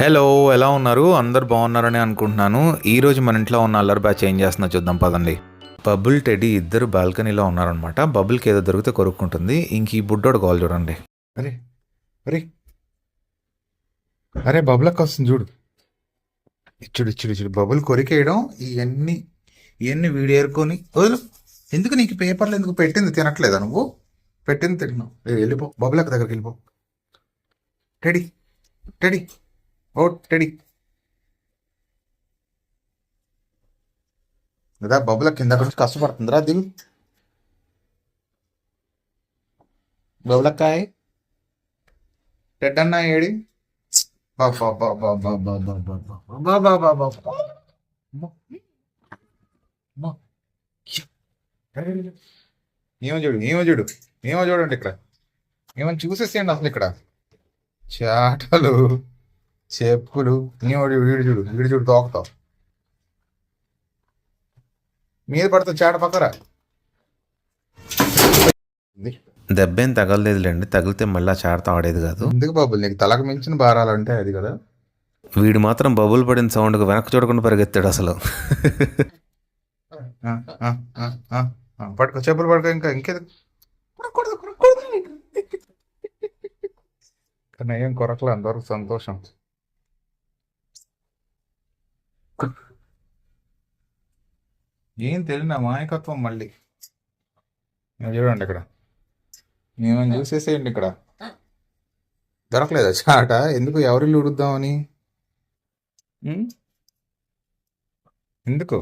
Hello ఎలా ఉన్నారు? అందరు బాగున్నారని అనుకుంటున్నాను. ఈరోజు మన ఇంట్లో ఉన్న అల్లరి బ్యాచ్ ఏం చేస్తున్నా చూద్దాం పదండి. బబుల్ టెడీ ఇద్దరు బాల్కనీలో ఉన్నారనమాట బబుల్కి ఏదో దొరికితే కొరుక్కుంటుంది. ఇంక ఈ బుడ్డోడు కాల్ చూడండి. అరే అరే. అరే బబులక్ వస్తుంది చూడు. ఇచ్చుడు ఇచ్చుడు ఇచ్చుడు. బబుల్ కొరికేయడం ఇవన్నీ ఇవన్నీ వీడేరుకొని వదులు. ఎందుకు నీకు పేపర్లు ఎందుకు పెట్టింది? తినట్లేదా నువ్వు? పెట్టింది తింటున్నావు. వెళ్ళిపో. బబులక్క దగ్గరికి వెళ్ళిపో. టెడీ టెడీ ఓ టెడీ కదా బబులక్ కింద నుంచి కష్టపడుతుందిరా దిగు బబులక్కాయ్ టెడ్ అన్న ఏడి ఏమో చూడు ఏమో చూడు ఏమో చూడండి ఇక్కడ ఏమని చూసేసేయండి అసలు ఇక్కడ చాటలు చెప్పులు చూడు వీడు చూడు వీడు చూడు తోకుతావు మీద పడుతుంది చాట పక్కరా దెబ్బేం తగలలేదులేండి తగిలితే మళ్ళీ చాడతా ఆడేది కాదు. ఎందుకు బాబు నీకు తలకు మించిన భారాలంటే అది కదా. వీడు మాత్రం బబుల్ పడిన సౌండ్కి వెనక్కి చూడకుండా పరిగెత్తాడు అసలు. పట్టుకో చెప్పులు పట్టుకో ఇంకా ఇంకేది? ఏం కొరకలే అందరూ సంతోషం. ఏం తెలియదు నా మాయకత్వం మళ్ళీ. చూడండి ఇక్కడ. మేమని చూసేసేయండి ఇక్కడ. దొరకలేదా చాట? ఎందుకు ఎవరిల్లు ఉడుద్దామని? ఎందుకు?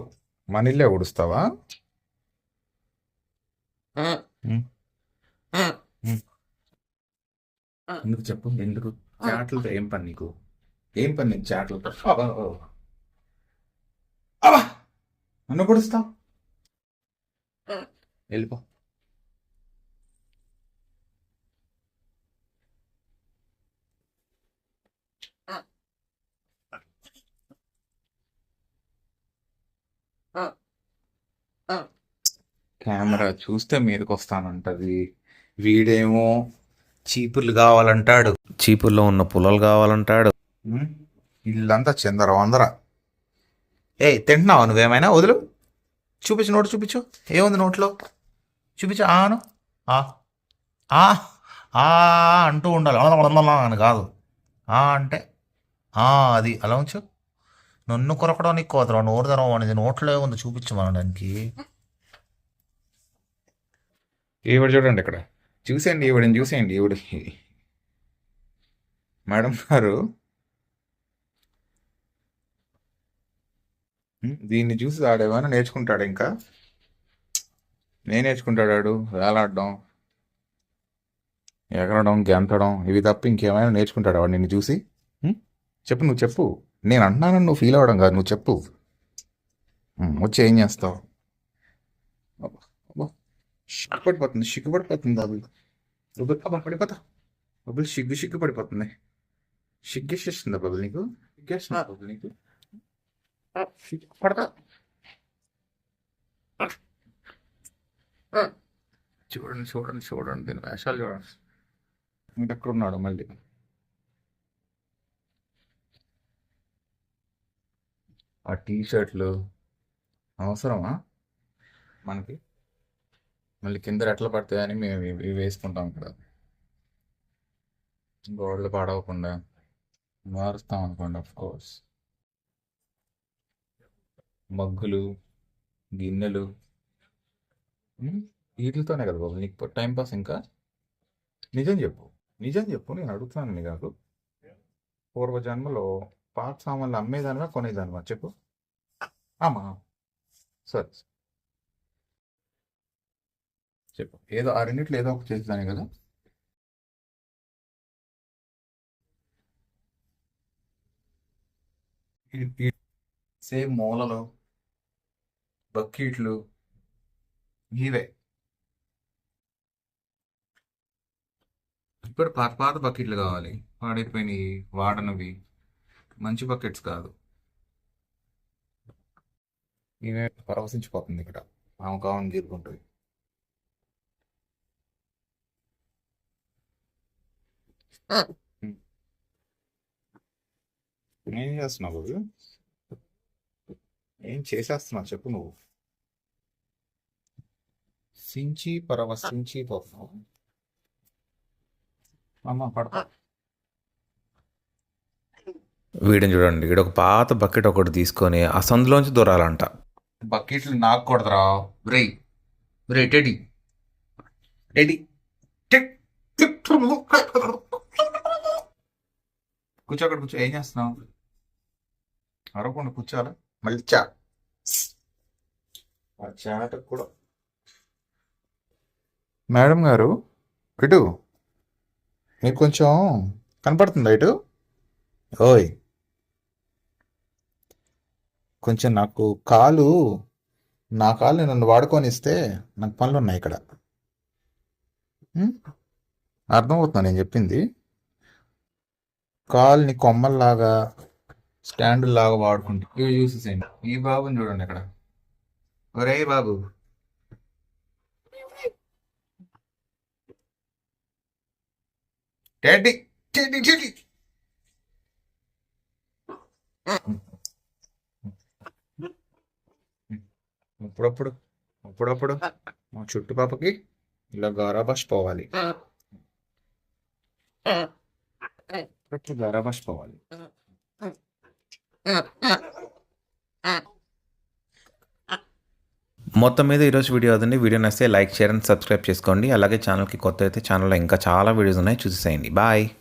మన ఇల్లే ఉడుస్తావా. ఎందుకు చెప్పు? ఎందుకు? చాట్లతో ఏం పని నీకు? ఏం పని నీకు? చాట్లతో! నన్ను పొడుస్తావు? వెళ్ళిపో. కెమెరా చూస్తే మీదకి వస్తానంటది వీడేమో చీపుర్లు కావాలంటాడు. చీపుల్లో ఉన్న పుల్లలు కావాలంటాడు? ఇల్లంతా చిందర వందర ఏ తింటున్నావా నువ్వేమైనా? వదులు. చూపించు నోటు చూపించు. ఏముంది నోట్లో? చూపించు. ఆను ఆ. ఆ. ఆ అంటూ ఉండాలి. అలా అని కాదు. ఆ అంటే ఆ అది. అలా ఉంచు. నన్ను కొరకడానికి కోతరా? నోరు తెరవ అనేది నోట్లో ఉంది చూపించమనడానికి ఈవిడ చూడండి ఇక్కడ. చూసేయండి ఈవిడని చూసేయండి ఈవిడ మేడం గారు దీన్ని చూసి ఆడేమైనా నేర్చుకుంటాడు ఇంకా? నేను నేర్చుకుంటాడాడు? వేలాడడం ఎగరడం గెంతడం ఇవి తప్ప ఇంకేమైనా నేర్చుకుంటాడు వాడు నిన్ను చూసి? చెప్పు నువ్వు చెప్పు. నేను అంటున్నాను నువ్వు ఫీల్ అవ్వడం కాదు నువ్వు చెప్పు. వచ్చి ఏం చేస్తావు? అబ్బా, అబ్బా. సిగ్గుపడిపోతుంది సిగ్గుపడిపోతుంది బబుల్ బబుల్ అబ్బా పడిపోతా. బబుల్ సిగ్గు సిగ్గు పడిపోతుంది సిగ్గేసేస్తుంది బబుల్ నీకు? సిగ్గేస్తున్నా బబుల్ నీకు? పడతా. చూడండి చూడండి చూడండి దీని వేషాలు చూడండి. ఇంకా ఉన్నాడు మళ్ళీ. ఆ టీ షర్ట్లు అవసరమా? మనకి? మళ్ళీ కింద ఎట్లా పడతాయని మేము ఇవి ఇవి వేసుకుంటాం ఇక్కడ గోడలు పాడవకుండా మారుస్తాం అనుకోండి ఆఫ్ కోర్స్ మగ్గులు గిన్నెలు. వీటితోనే కదా బాబు నీకు టైం పాస్ ఇంకా? నిజం చెప్పు నిజం చెప్పు నేను అడుగుతున్నాను నీ కాదు పూర్వజన్మలో పాత సామాన్లు అమ్మేదానివా కొనేదానివా చెప్పు. అమ్మా సరే చెప్పు ఏదో ఆ రెండిట్లో ఏదో ఒకటి చేసేదాన్ని కదా. సేమ్ మూలలు బకెట్లు ఇవే. ఇప్పుడు పాత పాత బకెట్లు కావాలి. పాడైపోయినవి వాడనవి. మంచి బకెట్స్ కాదు. ఈమె పరవశించిపోతుంది ఇక్కడ. ఆమె కావాలని తీరుకుంటుంది. ఏం చేస్తున్నావు ఏం చేసేస్తున్నావు చెప్పు నువ్వు. సించి పరవశించి అమ్మ పడతా. వీడిని చూడండి. వీడు ఒక పాత బకెట్ ఒకటి తీసుకొని ఆ సందులోంచి దూరాలంట. బకెట్లు నాకు కొడదరా రే రే టెడి. టెడి కూర్చో అక్కడ కూర్చో. ఏం చేస్తున్నావు? అరవకుండా కూర్చోాలా మళ్ళీ ఆ చాట కూడా. మేడం గారు ఇటు. మీకు కొంచెం కనపడుతుందా ఇటు? ఓయ్. కొంచెం నాకు కాలు నా కాలు నన్ను వాడుకొని ఇస్తే నాకు పనులు ఉన్నాయి ఇక్కడ. ఉం? అర్థమవుతుందా నేను చెప్పింది. కాల్ని కొమ్మల్లాగా స్టాండ్ లాగా వాడుకుంటే. ఇవి చూసేసేయండి ఈ బాబుని చూడండి ఇక్కడ ఒరే బాబు. అప్పుడప్పుడు అప్పుడప్పుడు మా చుట్టుపక్కకి ఇలా గారాబాష్ పోవాలి. గారాబాష్ పోవాలి. మొత్తం మీద ఈరోజు వీడియో అదండి. వీడియో నచ్చితే లైక్ షేర్ అండ్ సబ్స్క్రైబ్ చేసుకోండి. అలాగే ఛానల్కి కొత్త అయితే ఛానల్లో ఇంకా చాలా వీడియోస్ ఉన్నాయి. చూసేసేయండి. బాయ్.